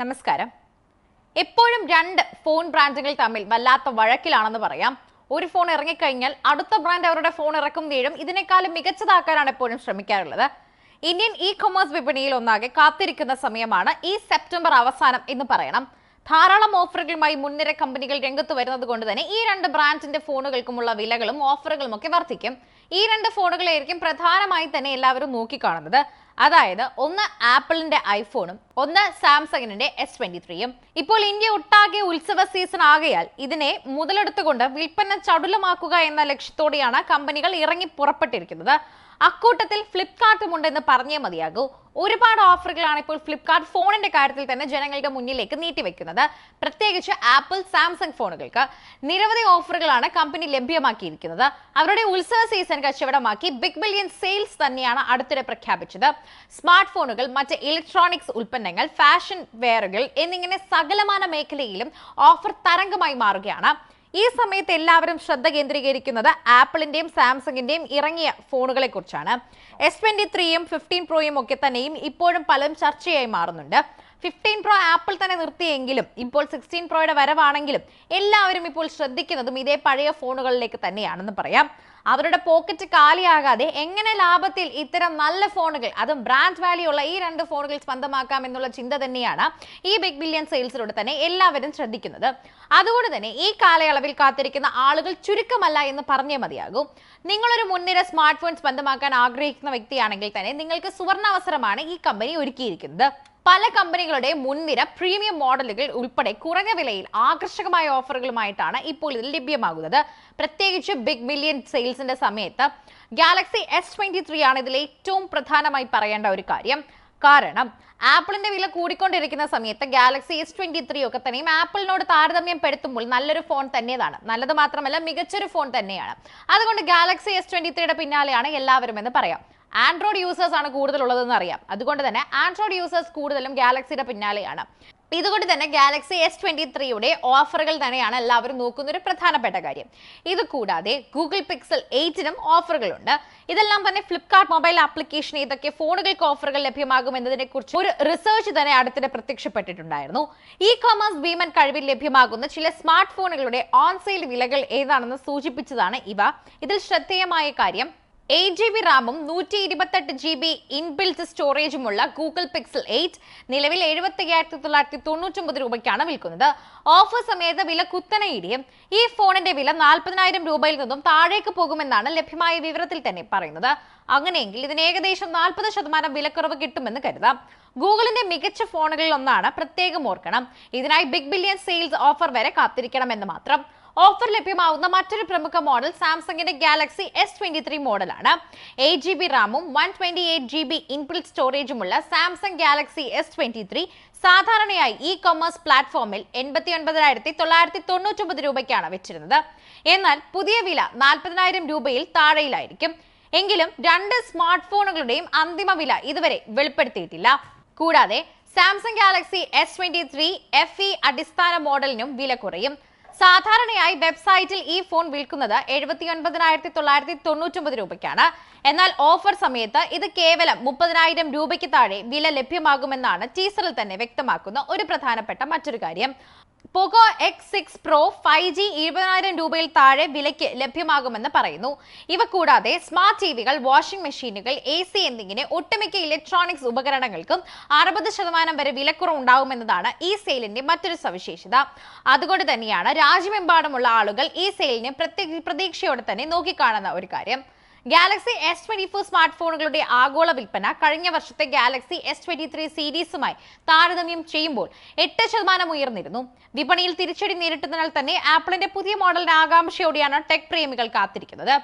നമസ്കാരം. എപ്പോഴും രണ്ട് ഫോൺ ബ്രാൻഡുകൾ തമ്മിൽ വല്ലാത്ത വഴക്കിലാണെന്ന് പറയാം. ഒരു ഫോൺ ഇറങ്ങിക്കഴിഞ്ഞാൽ അടുത്ത ബ്രാൻഡ് അവരുടെ ഫോൺ ഇറക്കും നേടും ഇതിനേക്കാളും മികച്ചതാക്കാനാണ് എപ്പോഴും ശ്രമിക്കാറുള്ളത്. ഇന്ത്യൻ ഇ കൊമേഴ്സ് വിപണിയിൽ ഒന്നാകെ കാത്തിരിക്കുന്ന സമയമാണ് ഈ സെപ്റ്റംബർ അവസാനം എന്ന് പറയണം. ധാരാളം ഓഫറുകളുമായി മുൻനിര കമ്പനികൾ രംഗത്ത് വരുന്നത് കൊണ്ട് തന്നെ ഈ രണ്ട് ബ്രാൻഡിന്റെ ഫോണുകൾക്കുമുള്ള വിലകളും ഓഫറുകളും ഒക്കെ വർദ്ധിക്കും. ഈ രണ്ട് ഫോണുകളായിരിക്കും പ്രധാനമായി തന്നെ എല്ലാവരും നോക്കിക്കാണുന്നത്. അതായത് ഒന്ന് ആപ്പിളിന്റെ ഐഫോണും ഒന്ന് സാംസങ്ങിന്റെ എസ് ട്വന്റി ത്രീയും ഇപ്പോൾ ഇന്ത്യ ഒട്ടാകെ ഉത്സവ സീസൺ ആകയാൽ ഇതിനെ മുതലെടുത്തുകൊണ്ട് വിൽപ്പന ചടുലമാക്കുക എന്ന ലക്ഷ്യത്തോടെയാണ് കമ്പനികൾ ഇറങ്ങി പുറപ്പെട്ടിരിക്കുന്നത്. അക്കൂട്ടത്തിൽ ഫ്ലിപ്കാർട്ടും ഉണ്ടെന്ന് പറഞ്ഞേ മതിയാകൂ. ഒരുപാട് ഓഫറുകളാണ് ഇപ്പോൾ ഫ്ലിപ്കാർട്ട് ഫോണിന്റെ കാര്യത്തിൽ തന്നെ ജനങ്ങളുടെ മുന്നിലേക്ക് നീട്ടിവെക്കുന്നത്. പ്രത്യേകിച്ച് ആപ്പിൾ സാംസങ് ഫോണുകൾക്ക് നിരവധി ഓഫറുകളാണ് കമ്പനി ലഭ്യമാക്കിയിരിക്കുന്നത്. അവരുടെ ഉത്സവ സീസൺ കച്ചവടമാക്കി ബിഗ് ബില്യൺ സെയിൽസ് തന്നെയാണ് അടുത്തിടെ പ്രഖ്യാപിച്ചത്. സ്മാർട്ട് ഫോണുകൾ മറ്റ് ഇലക്ട്രോണിക്സ് ഉൽപ്പന്നങ്ങൾ ഫാഷൻ വെയറുകൾ എന്നിങ്ങനെ സകലമാന മേഖലയിലും ഓഫർ തരംഗമായി മാറുകയാണ്. ഈ സമയത്ത് എല്ലാവരും ശ്രദ്ധ കേന്ദ്രീകരിക്കുന്നത് ആപ്പിളിന്റെയും സാംസങ്ങിന്റെയും ഇറങ്ങിയ ഫോണുകളെ കുറിച്ചാണ് എസ് ട്വന്റി ത്രീയും ഫിഫ്റ്റീൻ പ്രോയും ഒക്കെ തന്നെയും ഇപ്പോഴും പലരും ചർച്ചയായി മാറുന്നുണ്ട്. ഫിഫ്റ്റീൻ പ്രോ ആപ്പിൾ തന്നെ നിർത്തിയെങ്കിലും ഇപ്പോൾ സിക്സ്റ്റീൻ പ്രോയുടെ വരവാണെങ്കിലും എല്ലാവരും ഇപ്പോൾ ശ്രദ്ധിക്കുന്നതും ഇതേ പഴയ ഫോണുകളിലേക്ക് തന്നെയാണെന്ന് പറയാം. അവരുടെ പോക്കറ്റ് കാലിയാകാതെ എങ്ങനെ ലാഭത്തിൽ ഇത്തരം നല്ല ഫോണുകൾ അതും ബ്രാൻഡ് വാല്യൂ ഉള്ള ഈ രണ്ട് ഫോണുകൾ സ്വന്തമാക്കാം എന്നുള്ള ചിന്ത തന്നെയാണ് ഈ ബിഗ് ബില്യൺ സെയിൽസിലൂടെ തന്നെ എല്ലാവരും ശ്രദ്ധിക്കുന്നത്. അതുകൊണ്ട് തന്നെ ഈ കാലയളവിൽ കാത്തിരിക്കുന്ന ആളുകൾ ചുരുക്കമല്ല എന്ന് പറഞ്ഞേ മതിയാകും. നിങ്ങളൊരു മുൻനിര സ്മാർട്ട് ഫോൺ സ്വന്തമാക്കാൻ ആഗ്രഹിക്കുന്ന വ്യക്തിയാണെങ്കിൽ തന്നെ നിങ്ങൾക്ക് സുവർണാവസരമാണ് ഈ കമ്പനി ഒരുക്കിയിരിക്കുന്നത്. പല കമ്പനികളുടെ മുൻനിര പ്രീമിയം മോഡലുകൾ ഉൾപ്പെടെ കുറഞ്ഞ വിലയിൽ ആകർഷകമായ ഓഫറുകളുമായിട്ടാണ് ഇപ്പോൾ ഇതിൽ ലഭ്യമാകുന്നത്. പ്രത്യേകിച്ച് ബിഗ് മില്യൺ സെയിൽസിന്റെ സമയത്ത് ഗാലക്സി എസ് ട്വന്റി ത്രീ ആണ് ഇതിൽ ഏറ്റവും പ്രധാനമായി പറയേണ്ട ഒരു കാര്യം. കാരണം ആപ്പിളിന്റെ വില കൂടിക്കൊണ്ടിരിക്കുന്ന സമയത്ത് ഗാലക്സി എസ് ട്വന്റി ത്രീ ഒക്കെ തന്നെയും ആപ്പിളിനോട് താരതമ്യം പെടുത്തുമ്പോൾ നല്ലൊരു ഫോൺ തന്നെയാണ് നല്ലത് മാത്രമല്ല മികച്ചൊരു ഫോൺ തന്നെയാണ്. അതുകൊണ്ട് ഗാലക്സി എസ് ട്വന്റി ത്രീയുടെ പിന്നാലെയാണ് എല്ലാവരും എന്ന് പറയാം. ആൻഡ്രോയിഡ് യൂസേഴ്സ് ആണ് കൂടുതലുള്ളതെന്ന് അറിയാം. അതുകൊണ്ട് തന്നെ ആൻഡ്രോയിഡ് യൂസേഴ്സ് കൂടുതലും ഗാലക്സിയുടെ പിന്നാലെയാണ്. ഇതുകൊണ്ട് തന്നെ ഗാലക്സി എസ് ട്വന്റി ത്രീയുടെ ഓഫറുകൾ തന്നെയാണ് എല്ലാവരും നോക്കുന്ന ഒരു പ്രധാനപ്പെട്ട കാര്യം. ഇത് കൂടാതെ ഗൂഗിൾ പിക്സൽ എയ്റ്റിനും ഓഫറുകളുണ്ട് ഇതെല്ലാം തന്നെ ഫ്ലിപ്കാർട്ട് മൊബൈൽ ആപ്ലിക്കേഷൻ ഇതൊക്കെ ഫോണുകൾക്ക് ഓഫറുകൾ ലഭ്യമാകും എന്നതിനെ കുറിച്ച് ഒരു റിസർച്ച് തന്നെ അടുത്തിടെ പ്രത്യക്ഷപ്പെട്ടിട്ടുണ്ടായിരുന്നു. ഇ കൊമേഴ്സ് ഭീമൻ കഴിവിൽ ലഭ്യമാകുന്ന ചില സ്മാർട്ട് ഫോണുകളുടെ ഓൺസെയിൽ വിലകൾ ഏതാണെന്ന് സൂചിപ്പിച്ചതാണ് ഇവ. ഇതിൽ ശ്രദ്ധേയമായ കാര്യം എയ്റ്റ് ജി ബി റാമും നൂറ്റി ഇരുപത്തെട്ട് ജി ബി ഇൻബിൽറ്റ് സ്റ്റോറേജുമുള്ള ഗൂഗിൾ പിക്സൽ എയ്റ്റ് നിലവിൽ എഴുപത്തി അയ്യായിരത്തി തൊള്ളായിരത്തി തൊണ്ണൂറ്റൊമ്പത് രൂപയ്ക്കാണ് വിൽക്കുന്നത്. ഓഫർ സമയത്ത് വില കുത്തനെ ഇടിയും. ഈ ഫോണിന്റെ വില നാൽപ്പതിനായിരം രൂപയിൽ നിന്നും താഴേക്ക് പോകുമെന്നാണ് ലഭ്യമായ വിവരത്തിൽ തന്നെ പറയുന്നത്. അങ്ങനെയെങ്കിൽ ഇതിന് ഏകദേശം നാൽപ്പത് ശതമാനം വിലക്കുറവ് കിട്ടുമെന്ന് കരുതാം. ഗൂഗിളിന്റെ മികച്ച ഫോണുകളിൽ ഒന്നാണ് പ്രത്യേകം ഓർക്കണം. ഇതിനായി ബിഗ് ബില്യൺ സെയിൽസ് ഓഫർ വരെ കാത്തിരിക്കണമെന്ന് മാത്രം. ഓഫർ ലഭ്യമാവുന്ന മറ്റൊരു പ്രമുഖ മോഡൽ സാംസങ്ങിന്റെ ഗാലക്സി എസ് ട്വന്റി ത്രീ മോഡലാണ്. എയ്റ്റ് ജി ബി റാമും one twenty eight G B inbuilt സ്റ്റോറേജുമുള്ള Samsung Galaxy S twenty three സാധാരണയായി ഇ കൊമേഴ്സ് പ്ലാറ്റ്ഫോമിൽ എൺപത്തി ഒൻപതിനായിരത്തി തൊള്ളായിരത്തി തൊണ്ണൂറ്റൊമ്പത് രൂപയ്ക്കാണ് വെച്ചിരുന്നത്. എന്നാൽ പുതിയ വില നാൽപ്പതിനായിരം രൂപയിൽ താഴെയിലായിരിക്കും. എങ്കിലും രണ്ട് സ്മാർട്ട് ഫോണുകളുടെയും അന്തിമ വില ഇതുവരെ വെളിപ്പെടുത്തിയിട്ടില്ല. കൂടാതെ Samsung Galaxy S twenty three F E അടിസ്ഥാന മോഡലിനും വില കുറയും. സാധാരണയായി വെബ്സൈറ്റിൽ ഈ ഫോൺ വിൽക്കുന്നത് എഴുപത്തി ഒൻപതിനായിരത്തി തൊള്ളായിരത്തി തൊണ്ണൂറ്റൊമ്പത് രൂപയ്ക്കാണ്. എന്നാൽ ഓഫർ സമയത്ത് ഇത് കേവലം മുപ്പതിനായിരം രൂപയ്ക്ക് താഴെ വില ലഭ്യമാകുമെന്നാണ് ടീസറിൽ തന്നെ വ്യക്തമാക്കുന്ന ഒരു പ്രധാനപ്പെട്ട മറ്റൊരു കാര്യം. Poco X six pro five G എഴുപതിനായിരം രൂപയിൽ താഴെ വിലയ്ക്ക് ലഭ്യമാകുമെന്ന് പറയുന്നു. ഇവ കൂടാതെ സ്മാർട്ട് ടിവികൾ വാഷിംഗ് മെഷീനുകൾ എ സി എന്നിങ്ങനെ ഒട്ടുമിക്ക ഇലക്ട്രോണിക്സ് ഉപകരണങ്ങൾക്കും അറുപത് ശതമാനം വരെ വിലക്കുറവ് ഉണ്ടാവുമെന്നതാണ് ഈ സെയിലിന്റെ മറ്റൊരു സവിശേഷത. അതുകൊണ്ട് തന്നെയാണ് രാജ്യമെമ്പാടുമുള്ള ആളുകൾ ഈ സെയിലിനെ പ്രതീക്ഷയോടെ തന്നെ നോക്കിക്കാണുന്ന ഒരു കാര്യം. Galaxy S twenty four smart ഫോണുകളുടെ ആഗോള വിൽപ്പന കഴിഞ്ഞ വർഷത്തെ ഗാലക്സി എസ് ട്വന്റി ത്രീ സീരീസുമായി താരതമ്യം ചെയ്യുമ്പോൾ എട്ട് ശതമാനം ഉയർന്നിരുന്നു. വിപണിയിൽ തിരിച്ചടി നേരിട്ടതിനാൽ തന്നെ ആപ്പിളിന്റെ പുതിയ മോഡലിന് ആകാംക്ഷയോടെയാണ് ടെക് പ്രേമികൾ കാത്തിരിക്കുന്നത്.